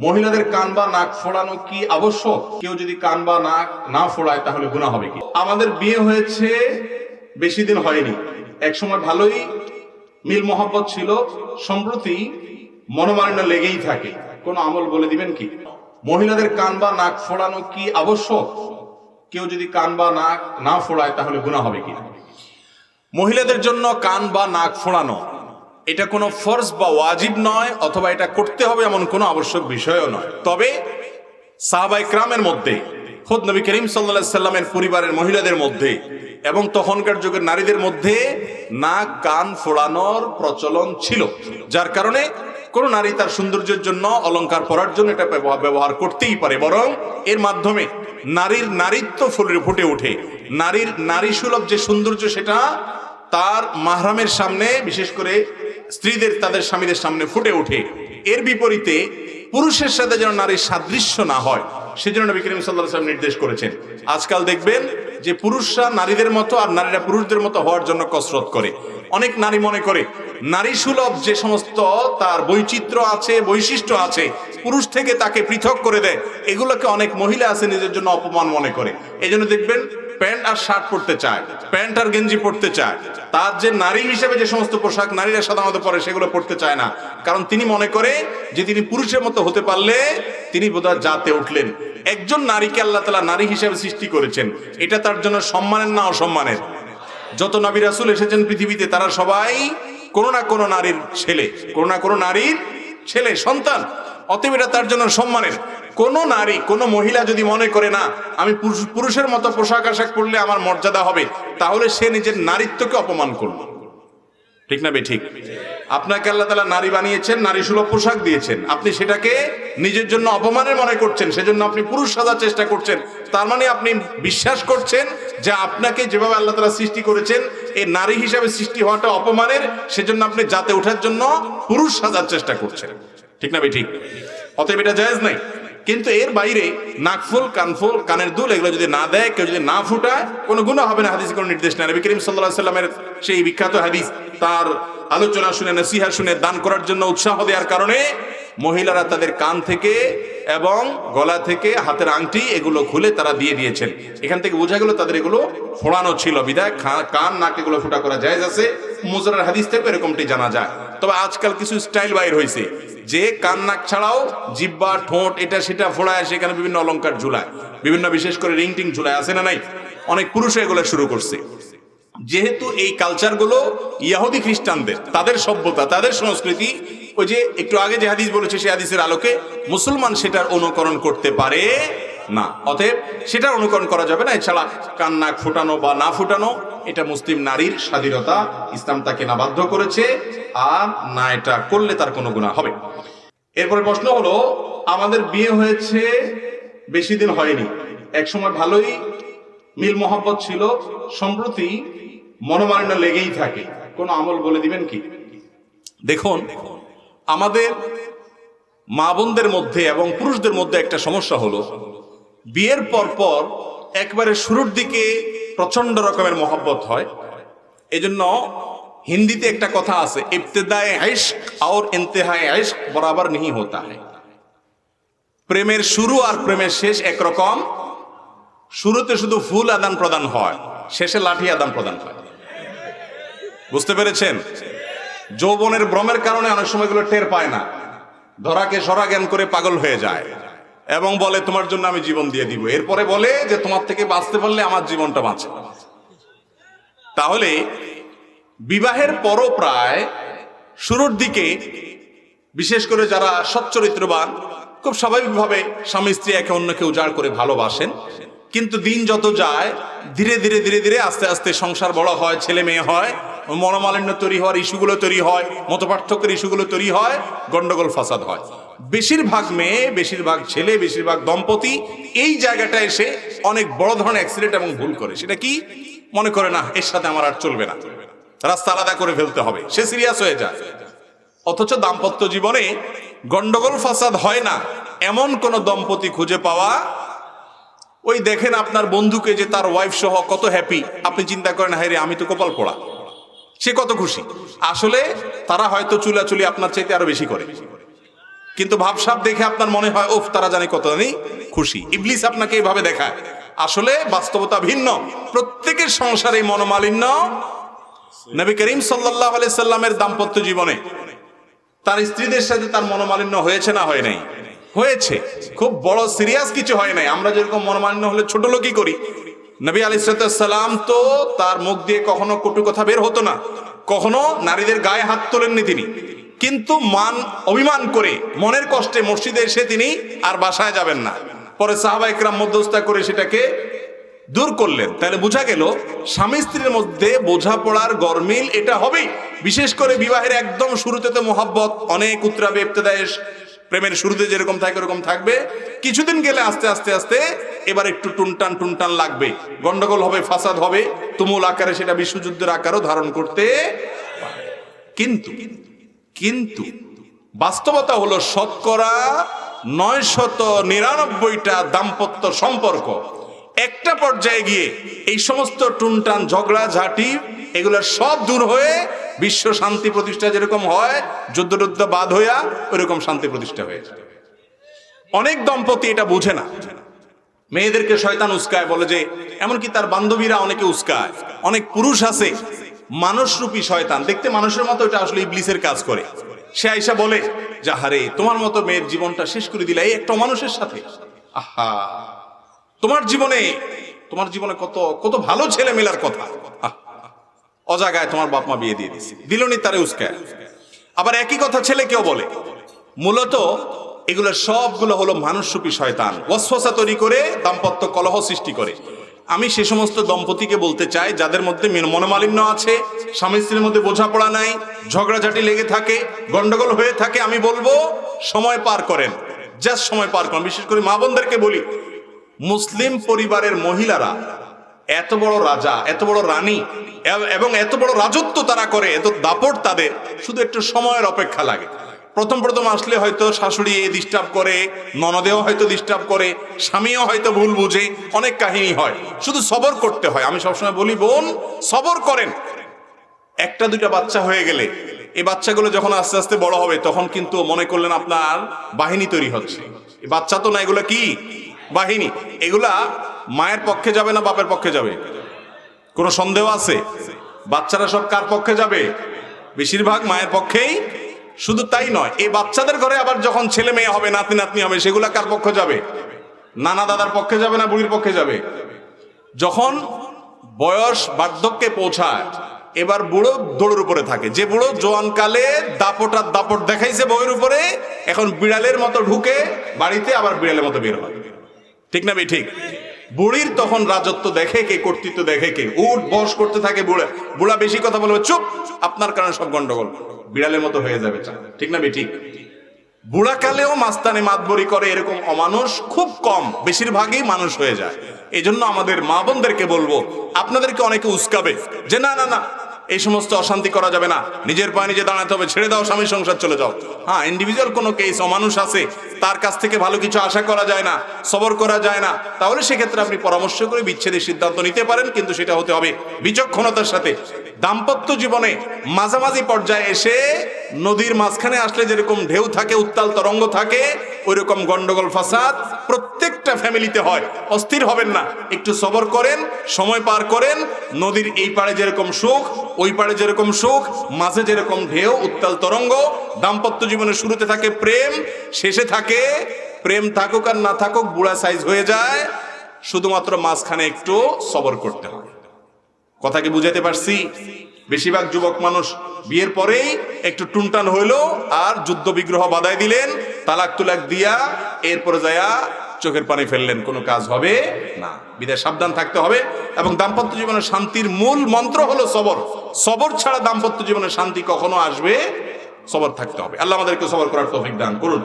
মহিলাদের কান বা নাক ফোড়ানো কি আবশ্যক? কেউ যদি কান বা নাক না ফোড়ায়, তাহলে গুণা হবে কি? আমাদের বিয়ে হয়েছে, বেশি দিন হয়নি। একসময় ভালোই মিল মোহাম্মত ছিল, সম্প্রতি মনোমালিন্য লেগেই থাকে। কোন আমল বলে দিবেন কি? মহিলাদের কান বা নাক ফোড়ানো কি আবশ্যক? কেউ যদি কান বা নাক না ফোড়ায়, তাহলে গুণা হবে কি? মহিলাদের জন্য কান বা নাক ফোড়ানো এটা কোনো ফরজ বা ওয়াজিব নয়, অথবা এটা করতে হবে এমন কোনো আবশ্যক বিষয়ও নয়। তবে সাহাবাই ক্রামের মধ্যে, খোদ নবী করিম সাল্লা সাল্লামের পরিবারের মহিলাদের মধ্যে এবং তখনকার যুগের নারীদের মধ্যে নাক কান ফোড়ানোর প্রচলন ছিল, যার কারণে কোনো নারী তার সৌন্দর্যের জন্য অলংকার পরার জন্য এটা ব্যবহার- করতেই পারে। বরং এর মাধ্যমে নারীর নারীত্ব ফুলে ফুটে ওঠে। নারীর নারী সুলভ যে সৌন্দর্য সেটা তার মাহরামের সামনে, বিশেষ করে স্ত্রীদের তাদের স্বামীদের সামনে ফুটে ওঠে। এর বিপরীতে পুরুষের সাথে যেন নারীর সাদৃশ্য না হয়, সেজন্য নবী করিম সাল্লাহ সাল্লাম নির্দেশ করেছেন। আজকাল দেখবেন যে পুরুষরা নারীদের মতো আর নারীরা পুরুষদের মতো হওয়ার জন্য কসরত করে। অনেক নারী মনে করে, নারী সুলভ যে সমস্ত তার বৈচিত্র্য আছে, বৈশিষ্ট্য আছে, পুরুষ থেকে তাকে পৃথক করে দেয়, এগুলোকে অনেক মহিলা আছে নিজের জন্য অপমান মনে করে। এই দেখবেন প্যান্ট আর শার্ট পরতে চায়, প্যান্ট আর গেঞ্জি পরতে চায়। তার যে নারী হিসেবে যে সমস্ত পোশাক নারীরা সাধারণত পরে সেগুলো পরতে চায় না। কারণ তিনি মনে করে যে তিনি পুরুষের মতো হতে পারলে তিনি বোধহয় জাতে উঠলেন। একজন নারীকে আল্লাহ তালা নারী হিসেবে সৃষ্টি করেছেন। এটা তার জন্য সম্মানের না অসম্মানের? যত নবী রাসুল এসেছেন পৃথিবীতে, তারা সবাই কোনো না কোনো নারীর ছেলে, কোনো না কোনো নারীর ছেলে, সন্তান। অতএব এটা তার জন্য সম্মানের। কোন নারী, কোন মহিলা যদি মনে করে, না, আমি পুরুষের মতো পোশাক আশাক পরলে আমার মর্যাদা হবে, তাহলে সে নিজের নারীত্বকে অপমান করল। ঠিক না বে, ঠিক? আপনাকে আল্লাহ তালা নারী বানিয়েছেন, নারী সুলভ পোশাক দিয়েছেন। আপনি সেটাকে নিজের জন্য অপমানের মনে করছেন, সেজন্য আপনি পুরুষ সাজার চেষ্টা করছেন। তার মানে আপনি বিশ্বাস করছেন যে আপনাকে যেভাবে আল্লাহ তালা সৃষ্টি করেছেন এই নারী হিসাবে সৃষ্টি হওয়াটা অপমানের, সেজন্য আপনি যাতে ওঠার জন্য পুরুষ সাজার চেষ্টা করছেন। ঠিক না বে, ঠিক? অতএব এটা জায়েজ নাই কিন্তু এর বাইরে নাকফুল কানফুল কানের দুল, এগুলো যদি না দেয়, কেউ যদি না ফুটায়, কোনো গুণা হবে না, হাদিস কোনো নির্দেশ নেই। নবী করিম সাল্লাহ সাল্লামের সেই বিখ্যাত হাদিস, তার আলোচনা শুনে, নসিহা শুনে, দান করার জন্য উৎসাহ দেওয়ার কারণে মহিলারা তাদের কান থেকে এবং গলা থেকে হাতের আংটি এগুলো খুলে তারা দিয়ে দিয়েছেন। এখান থেকে বোঝা গেল তাদের এগুলো ফোড়ানো ছিল। বিদায় কান, নাক এগুলো ফুটা করা যায় আছে। মুজরার হাদিস থেকে এরকমটি জানা যায়। তবে আজকাল কিছু স্টাইল বাইর হয়েছে যে কান নাক ছাড়াও জিব্বা ঠোঁট, এটা সেটা ফোড়ায়, সেখানে বিভিন্ন অলংকার ঝুলায়। বিভিন্ন বিশেষ করে রিং টিং ঝুলায়, আছে না নাই? অনেক পুরুষ এগুলো শুরু করছে। যেহেতু এই কালচারগুলো ইয়াহুদি খ্রিস্টানদের, তাদের সভ্যতা, তাদের সংস্কৃতি, ওই যে একটু আগে যে হাদিস বলেছে সেই হাদিসের আলোকে মুসলমান সেটার অনুকরণ করতে পারে না। অতএব সেটার অনুকরণ করা যাবে না। এছাড়া কান্না ফুটানো বা না ফুটানো, এটা মুসলিম নারীর স্বাধীনতা। ইসলাম তাকে না বাধ্য করেছে, আর না এটা করলে তার কোনো গুণা হবে। এরপরে প্রশ্ন হলো, আমাদের বিয়ে হয়েছে, বেশি দিন হয়নি। একসময় ভালোই মিল মোহাম্মত ছিল, সম্প্রতি মনোমালিন্য লেগেই থাকে। কোনো আমল বলে দিবেন কি? দেখুন, আমাদের মা বোনদের মধ্যে এবং পুরুষদের মধ্যে একটা সমস্যা হলো বিয়ের পর পর একবারে শুরুর দিকে প্রচণ্ড রকমের মহব্বত হয়। এজন্য হিন্দিতে একটা কথা আছে ইফতেদায়ে আইশ আর ইন্তেহায় আইশ বরাবর নিহি হতা প্রেমের শুরু আর প্রেমের শেষ একরকম। শুরুতে শুধু ফুল আদান প্রদান হয়, শেষে লাঠি আদান প্রদান হয়। বুঝতে পেরেছেন? যৌবনের ভ্রমের কারণে অনেক সময়গুলো টের পায় না। ধরাকে সরা জ্ঞান করে পাগল হয়ে যায়। এবং বলে, তোমার জন্য আমি জীবন দিয়ে দিব। এরপরে বলে যে, তোমার থেকে বাঁচতে পারলে আমার জীবনটা বাঁচে। তাহলে বিবাহের পরও প্রায় শুরুর দিকে, বিশেষ করে যারা সচ্চরিত্রবান, খুব স্বাভাবিকভাবে স্বামী স্ত্রী একে অন্যকে উজাড় করে ভালোবাসেন। কিন্তু দিন যত যায়, ধীরে ধীরে ধীরে ধীরে আস্তে আস্তে সংসার বড় হয়, ছেলে মেয়ে হয়, মনোমালিন্য তৈরি হওয়ার ইস্যুগুলো তৈরি হয়, মতপার্থক্যের ইস্যুগুলো তৈরি হয়, গন্ডগোল, ফাসাদ হয়। বেশিরভাগ মেয়ে, বেশিরভাগ ছেলে, বেশিরভাগ দম্পতি এই জায়গাটা এসে অনেক বড় ধরনের অ্যাক্সিডেন্ট এবং ভুল করে। সেটা কি? মনে করে, না, এর সাথে আমার আর চলবে না। রাস্তা আলাদা করে ফেলতে হবে। সে সিরিয়াস হয়ে যায়। অথচ দাম্পত্য জীবনে গন্ডগোল, ফাসাদ হয় না। এমন কোন দম্পতি খুঁজে পাওয়া, ওই দেখেন আপনার বন্ধুকে যে তার ওয়াইফ সহ কত হ্যাপি আপনি চিন্তা করেন হ্যাঁ রে, আমি তো কপাল পড়া। সে কত খুশি। আসলে তারা হয়তো চুলাচুলি আপনার চাইতে আরও বেশি করে। কিন্তু ভাবসাব দেখে আপনার মনে হয় ওফ তারা জানে কত জানি খুশি। ইবলিস আপনাকে এইভাবে দেখায়। আসলে বাস্তবতা ভিন্ন। প্রত্যেকের সংসারে মনোমালিন্য নবী করিম সাল্লাহ সাল্লামের দাম্পত্য জীবনে। তার স্ত্রীদের সাথে তার মনোমালিন্য হয়েছে না হয় নাই? হয়েছে। খুব বড় সিরিয়াস কিছু হয় নাই। আমরা যেরকম মনোমালিন্য হলে ছোট লোকই করি। নবী সালাম তো তার মুখ দিয়ে কখনো কটু কথা বের হতো না। কখনো নারীদের গায়ে হাত তোলেননি তিনি। কিন্তু মান, অভিমান করে মনের কষ্টে মসজিদে এসে তিনি আর বাসায় যাবেন না। পরে সাহাবা ইকরাম মধ্যস্থা করে সেটাকে দূর করলেন। তাহলে বোঝা গেল, স্বামী স্ত্রীর মধ্যে বোঝাপড়ার গরমিল এটা হবেই বিশেষ করে বিবাহের একদম শুরুতে তো মোহাব্বত, অনেক উত্তরাবে, ইবতেদায়েশ, প্রেমের শুরুতে যেরকম থাকে ওরকম থাকবে। কিছুদিন গেলে আস্তে আস্তে আস্তে এবার একটু টুনটান টুনটান লাগবে। গন্ডগোল হবে, ফাসাদ হবে, তুমুল আকারে সেটা বিশ্বযুদ্ধের আকারও ধারণ করতে। কিন্তু কিন্তু বাস্তবতা হলো শতকরা নয় শত নিরানব্বইটা দাম্পত্য সম্পর্ক। একটা পর্যায়ে গিয়ে এই সমস্ত টুনটান, ঝগড়া, ঝাঁটি, এগুলো সব দূর হয়ে বিশ্ব শান্তি প্রতিষ্ঠা যেরকম হয়, যুদ্ধ টুদ্ধ বাদ হইয়া ওইরকম শান্তি প্রতিষ্ঠা হয়ে অনেক দম্পতি এটা বুঝে না। মেয়েদেরকে শয়তান উস্কায়, বলে যে, এমনকি তার বান্ধবীরা অনেকে উস্কায়, অনেক পুরুষ আছে মানুষরূপী শয়তান। দেখতে মানুষের মতো এটা আসলে ইবলিসের কাজ করে। সে আইসা বলে যাহারে তোমার মতো মেয়ের জীবনটা শেষ করে দিলে এই একটা মানুষের সাথে। আহা, তোমার জীবনে তোমার জীবনে কত কত ভালো ছেলে মেলার কথা অজাগায় তোমার বাপ মা বিয়ে দিয়ে দিছে দিলনি তারে উস্কায়। আবার একই কথা ছেলে কেউ বলে, মূলত এগুলো সবগুলো হলো মানুষরূপী শয়তান। ওয়াসওয়াসা তৈরি করে দাম্পত্য কলহ সৃষ্টি করে। আমি সে সমস্ত দম্পতিকে বলতে চাই, যাদের মধ্যে মিন- মনোমালিন্য আছে, স্বামী স্ত্রীর মধ্যে বোঝাপড়া নাই, ঝগড়াঝাটি লেগে থাকে, গন্ডগোল হয়ে থাকে, আমি বলব সময় পার করেন জাস্ট সময় পার করেন। বিশেষ করে মা বোনদেরকে বলি, মুসলিম পরিবারের মহিলারা এত বড় রাজা, এত বড় রানী, এবং এত বড় রাজত্ব তারা করে, এত দাপট তাদের, শুধু একটু সময়ের অপেক্ষা লাগে। প্রথম প্রথম আসলে হয়তো শাশুড়ি ডিস্টার্ব করে, ননদেও হয়তো ডিস্টার্ব করে, স্বামীও হয়তো ভুল বুঝে, অনেক কাহিনী হয়। শুধু সবর করতে হয়। আমি সবসময় বলি, বোন, সবর করেন। একটা দুটা বাচ্চা হয়ে গেলে, এই বাচ্চাগুলো যখন আস্তে আস্তে বড় হবে, তখন কিন্তু মনে করলেন আপনার বাহিনী তৈরি হচ্ছে। বাচ্চা তো না, এগুলো কি? বাহিনী। এগুলা মায়ের পক্ষে যাবে না বাপের পক্ষে যাবে? কোনো সন্দেহ আছে? বাচ্চারা সব কার পক্ষে যাবে? বেশিরভাগ মায়ের পক্ষেই শুধু তাই নয়, এই বাচ্চাদের ঘরে আবার যখন ছেলে মেয়ে হবে, নাতি নাতনি হবে, সেগুলা কার পক্ষে যাবে? নানা দাদার পক্ষে যাবে না বুড়ির পক্ষে যাবে? যখন বয়স বার্ধক্যে পৌঁছায়, এবার বুড়ো দৌড়ের উপরে থাকে। যে বুড়ো জোয়ানকালে দাপটার দাপট দেখাইছে বইয়ের উপরে, এখন বিড়ালের মতো ঢুকে বাড়িতে আবার বিড়ালের মতো বের হয়। ঠিক না ভাই? ঠিক। বুড়ির তখন রাজত্ব দেখে কে, কর্তৃত্ব দেখে কে? উঠ বস করতে থাকে বুড়া। বুড়া বেশি কথা বলবে, চুপ, আপনার কারণে সব গন্ডগোল। বিড়ালের মতো হয়ে যাবে ঠিক না, বেটি? বুড়া কালেও মাস্তানে মাতবরি করে, এরকম অমানুষ খুব কম, বেশিরভাগই মানুষ হয়ে যায়। এই জন্য আমাদের মা বোনদেরকে বলব, আপনাদেরকে অনেকে উস্কাবে যে, না না না এই সমস্ত অশান্তি করা যাবে না। নিজের পায়ে নিজে দাঁড়াতে হবে, ছেড়ে দাও স্বামী সংসার চলে যাও। হ্যাঁ ইন্ডিভিজুয়াল কোনো কেস অমানুষ আছে, তার কাছ থেকে ভালো কিছু আশা করা যায় না, সবর করা যায় না, তাহলে সেক্ষেত্রে আপনি পরামর্শ করে বিচ্ছেদের সিদ্ধান্ত নিতে পারেন, কিন্তু সেটা হতে হবে বিচক্ষণতার সাথে। দাম্পত্য জীবনে মাঝামাঝি পর্যায়ে এসে নদীর মাঝখানে আসলে যেরকম ঢেউ থাকে, উত্তাল তরঙ্গ থাকে ওই রকম গন্ডগোল, ফাসাদ প্রত্যেকটা ফ্যামিলিতে হয়। অস্থির হবেন না। একটু সবর করেন, সময় পার করেন, নদীর এই পাড়ে যেরকম সুখ, ওই পাড়ে যেরকম সুখ, মাঝে যেরকম ঢেউ, উত্তাল তরঙ্গ, দাম্পত্য জীবনে শুরুতে থাকে প্রেম, শেষে থাকে প্রেম থাকুক আর না থাকুক, বুড়া সাইজ হয়ে যায়। শুধুমাত্র মাঝখানে একটু সবর করতে হয় কথা কি বুঝাতে পারছি? বেশিরভাগ যুবক মানুষ বিয়ের পরেই একটু টুনটান হইল আর যুদ্ধ বিগ্রহ বাদায় দিলেন। তালাক তুলাক দিয়া এরপরে যায়া চোখের পানি ফেললেন, কোনো কাজ হবে না। বিদায় সাবধান থাকতে হবে এবং দাম্পত্য জীবনের শান্তির মূল মন্ত্র হলো সবর। সবর ছাড়া দাম্পত্য জীবনে শান্তি কখনো আসবে, সবর থাকতে হবে। আল্লাহ আমাদেরকে সবর করার তৌফিক দান করুন।